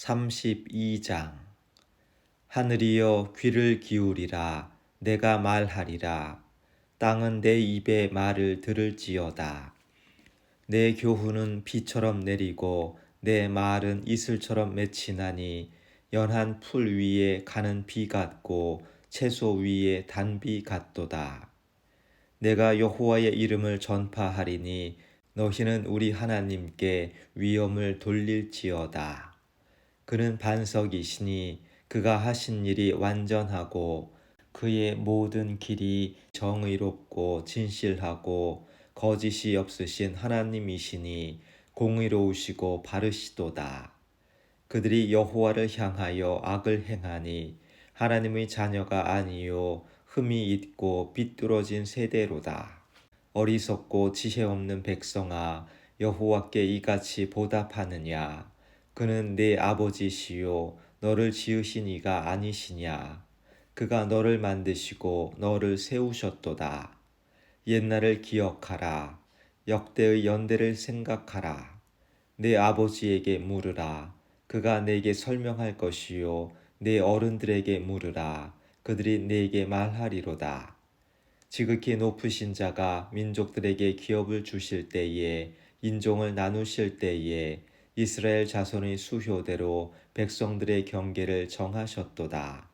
32장. 하늘이여 귀를 기울이라. 내가 말하리라. 땅은 내 입의 말을 들을지어다. 내 교훈은 비처럼 내리고 내 말은 이슬처럼 맺히나니 연한 풀 위에 가는 비 같고 채소 위에 단비 같도다. 내가 여호와의 이름을 전파하리니 너희는 우리 하나님께 위엄을 돌릴지어다. 그는 반석이시니 그가 하신 일이 완전하고 그의 모든 길이 정의롭고 진실하고 거짓이 없으신 하나님이시니 공의로우시고 바르시도다. 그들이 여호와를 향하여 악을 행하니 하나님의 자녀가 아니요 흠이 있고 비뚤어진 세대로다. 어리석고 지혜 없는 백성아 여호와께 이같이 보답하느냐 그는 내 아버지시요 너를 지으신 이가 아니시냐? 그가 너를 만드시고 너를 세우셨도다. 옛날을 기억하라. 역대의 연대를 생각하라. 내 아버지에게 물으라. 그가 내게 설명할 것이요 내 어른들에게 물으라. 그들이 내게 말하리로다. 지극히 높으신 자가 민족들에게 기업을 주실 때에 인종을 나누실 때에 이스라엘 자손의 수효대로 백성들의 경계를 정하셨도다.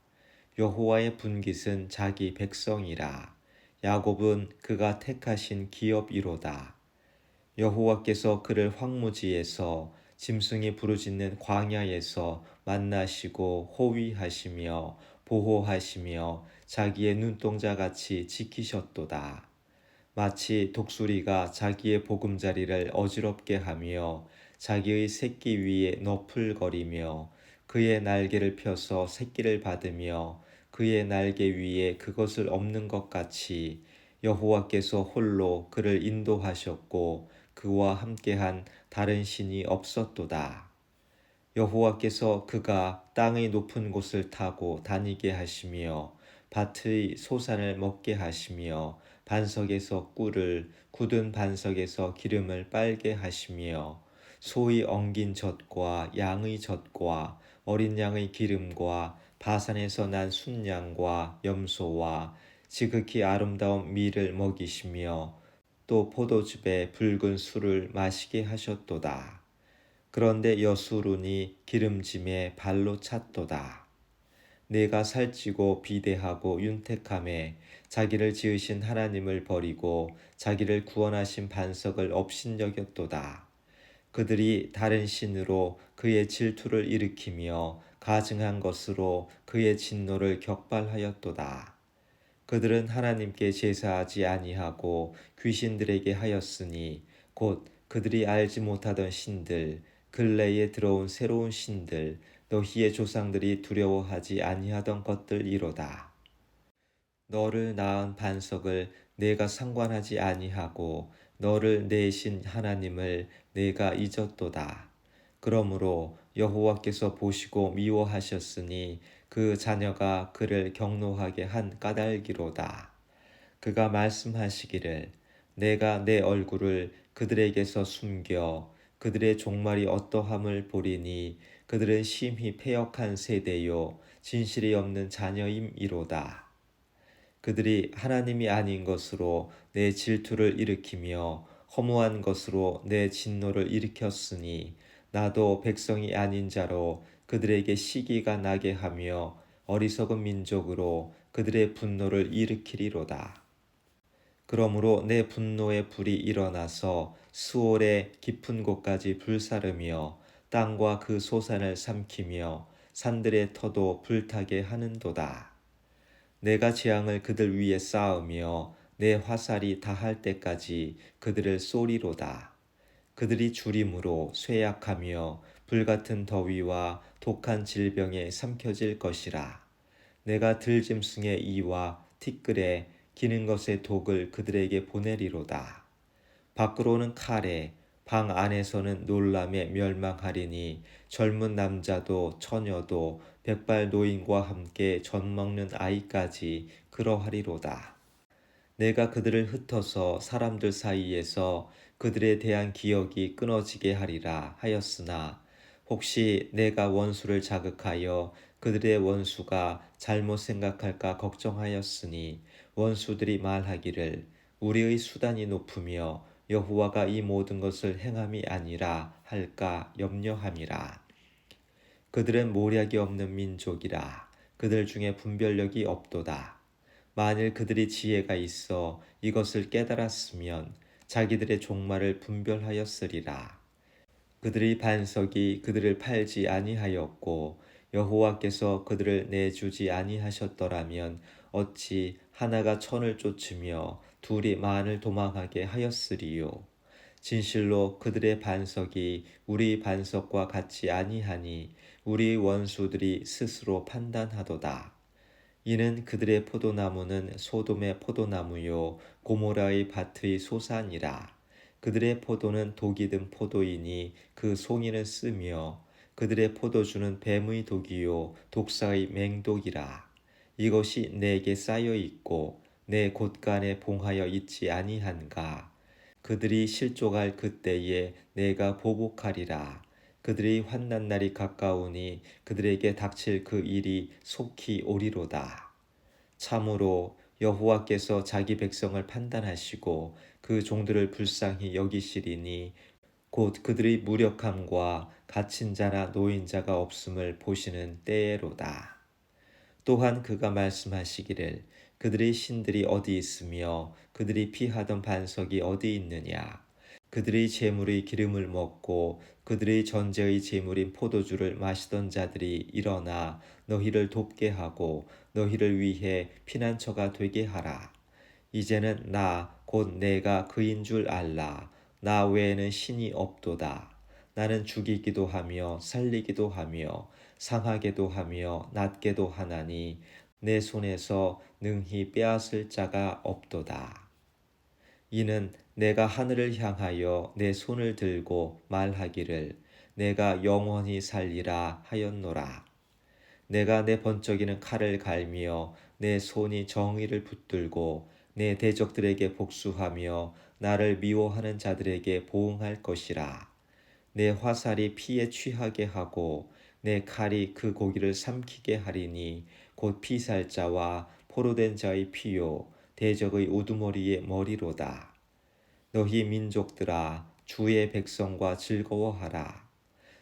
여호와의 분깃은 자기 백성이라. 야곱은 그가 택하신 기업이로다. 여호와께서 그를 황무지에서 짐승이 부르짖는 광야에서 만나시고 호위하시며 보호하시며 자기의 눈동자 같이 지키셨도다. 마치 독수리가 자기의 보금자리를 어지럽게 하며 자기의 새끼 위에 너풀거리며 그의 날개를 펴서 새끼를 받으며 그의 날개 위에 그것을 없는 것 같이 여호와께서 홀로 그를 인도하셨고 그와 함께한 다른 신이 없었도다. 여호와께서 그가 땅의 높은 곳을 타고 다니게 하시며 밭의 소산을 먹게 하시며 반석에서 꿀을 굳은 반석에서 기름을 빨게 하시며 소의 엉긴 젖과 양의 젖과 어린 양의 기름과 바산에서 난 순양과 염소와 지극히 아름다운 밀을 먹이시며 또 포도즙에 붉은 술을 마시게 하셨도다. 그런데 여수룬이 기름짐에 발로 찼도다. 내가 살찌고 비대하고 윤택함에 자기를 지으신 하나님을 버리고 자기를 구원하신 반석을 업신여겼도다. 그들이 다른 신으로 그의 질투를 일으키며 가증한 것으로 그의 진노를 격발하였도다. 그들은 하나님께 제사하지 아니하고 귀신들에게 하였으니 곧 그들이 알지 못하던 신들 근래에 들어온 새로운 신들 너희의 조상들이 두려워하지 아니하던 것들이로다. 너를 낳은 반석을 내가 상관하지 아니하고 너를 내신 하나님을 내가 잊었도다. 그러므로 여호와께서 보시고 미워하셨으니 그 자녀가 그를 경노하게 한 까닭이로다. 그가 말씀하시기를 내가 내 얼굴을 그들에게서 숨겨 그들의 종말이 어떠함을 보리니 그들은 심히 패역한 세대요 진실이 없는 자녀임이로다. 그들이 하나님이 아닌 것으로 내 질투를 일으키며 허무한 것으로 내 진노를 일으켰으니 나도 백성이 아닌 자로 그들에게 시기가 나게 하며 어리석은 민족으로 그들의 분노를 일으키리로다. 그러므로 내 분노의 불이 일어나서 수월의 깊은 곳까지 불사르며 땅과 그 소산을 삼키며 산들의 터도 불타게 하는도다. 내가 재앙을 그들 위에 쌓으며 내 화살이 다할 때까지 그들을 쏘리로다. 그들이 주림으로 쇠약하며 불같은 더위와 독한 질병에 삼켜질 것이라. 내가 들짐승의 이와 티끌에 기는 것의 독을 그들에게 보내리로다. 밖으로는 칼에 방 안에서는 놀람에 멸망하리니 젊은 남자도 처녀도 백발 노인과 함께 젖 먹는 아이까지 그러하리로다. 내가 그들을 흩어서 사람들 사이에서 그들에 대한 기억이 끊어지게 하리라 하였으나 혹시 내가 원수를 자극하여 그들의 원수가 잘못 생각할까 걱정하였으니 원수들이 말하기를 우리의 수단이 높으며 여호와가 이 모든 것을 행함이 아니라 할까 염려함이라. 그들은 모략이 없는 민족이라 그들 중에 분별력이 없도다. 만일 그들이 지혜가 있어 이것을 깨달았으면 자기들의 종말을 분별하였으리라. 그들의 반석이 그들을 팔지 아니하였고 여호와께서 그들을 내주지 아니하셨더라면 어찌 하나가 천을 쫓으며 둘이 만을 도망하게 하였으리요. 진실로 그들의 반석이 우리 반석과 같지 아니하니 우리 원수들이 스스로 판단하도다. 이는 그들의 포도나무는 소돔의 포도나무요 고모라의 밭의 소산이라. 그들의 포도는 독이 든 포도이니 그 송이는 쓰며 그들의 포도주는 뱀의 독이요 독사의 맹독이라. 이것이 내게 쌓여 있고 내 곳간에 봉하여 있지 아니한가. 그들이 실족할 그때에 내가 보복하리라. 그들의 환난 날이 가까우니 그들에게 닥칠 그 일이 속히 오리로다. 참으로 여호와께서 자기 백성을 판단하시고 그 종들을 불쌍히 여기시리니 곧 그들의 무력함과 갇힌 자나 노인 자가 없음을 보시는 때로다. 또한 그가 말씀하시기를 그들의 신들이 어디 있으며 그들이 피하던 반석이 어디 있느냐 그들의 재물의 기름을 먹고 그들의 전제의 재물인 포도주를 마시던 자들이 일어나 너희를 돕게 하고 너희를 위해 피난처가 되게 하라. 이제는 나 곧 내가 그인 줄 알라. 나 외에는 신이 없도다. 나는 죽이기도 하며 살리기도 하며 상하게도 하며 낫게도 하나니 내 손에서 능히 빼앗을 자가 없도다. 이는 내가 하늘을 향하여 내 손을 들고 말하기를 내가 영원히 살리라 하였노라. 내가 내 번쩍이는 칼을 갈며 내 손이 정의를 붙들고 내 대적들에게 복수하며 나를 미워하는 자들에게 보응할 것이라. 내 화살이 피에 취하게 하고 내 칼이 그 고기를 삼키게 하리니 곧 피살자와 포로된 자의 피요 대적의 우두머리의 머리로다. 너희 민족들아 주의 백성과 즐거워하라.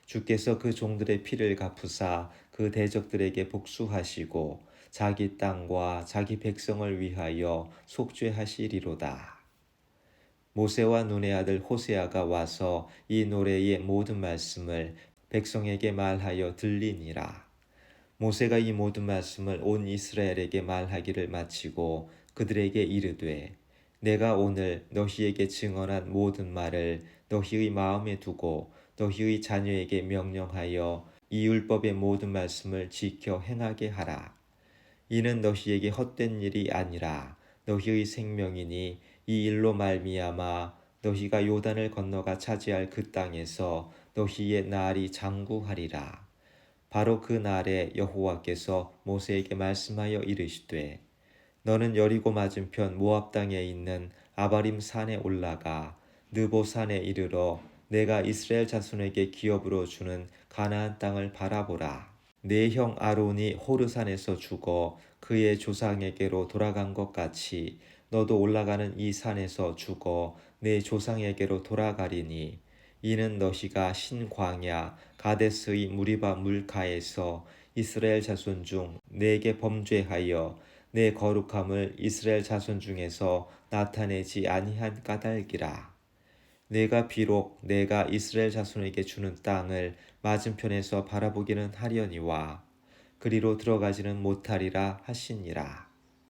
주께서 그 종들의 피를 갚으사 그 대적들에게 복수하시고 자기 땅과 자기 백성을 위하여 속죄하시리로다. 모세와 눈의 아들 호세아가 와서 이 노래의 모든 말씀을 백성에게 말하여 들리니라. 모세가 이 모든 말씀을 온 이스라엘에게 말하기를 마치고 그들에게 이르되 내가 오늘 너희에게 증언한 모든 말을 너희의 마음에 두고 너희의 자녀에게 명령하여 이 율법의 모든 말씀을 지켜 행하게 하라. 이는 너희에게 헛된 일이 아니라 너희의 생명이니 이 일로 말미암아 너희가 요단을 건너가 차지할 그 땅에서 너희의 날이 장구하리라. 바로 그 날에 여호와께서 모세에게 말씀하여 이르시되 너는 여리고 맞은편 모압 땅에 있는 아바림 산에 올라가 느보 산에 이르러 내가 이스라엘 자손에게 기업으로 주는 가나안 땅을 바라보라. 내 형 아론이 호르산에서 죽어 그의 조상에게로 돌아간 것 같이 너도 올라가는 이 산에서 죽어 내 조상에게로 돌아가리니 이는 너희가 신광야 가데스의 무리바 물가에서 이스라엘 자손 중 내게 범죄하여 내 거룩함을 이스라엘 자손 중에서 나타내지 아니한 까닭이라. 내가 비록 내가 이스라엘 자손에게 주는 땅을 맞은편에서 바라보기는 하려니와 그리로 들어가지는 못하리라 하시니라.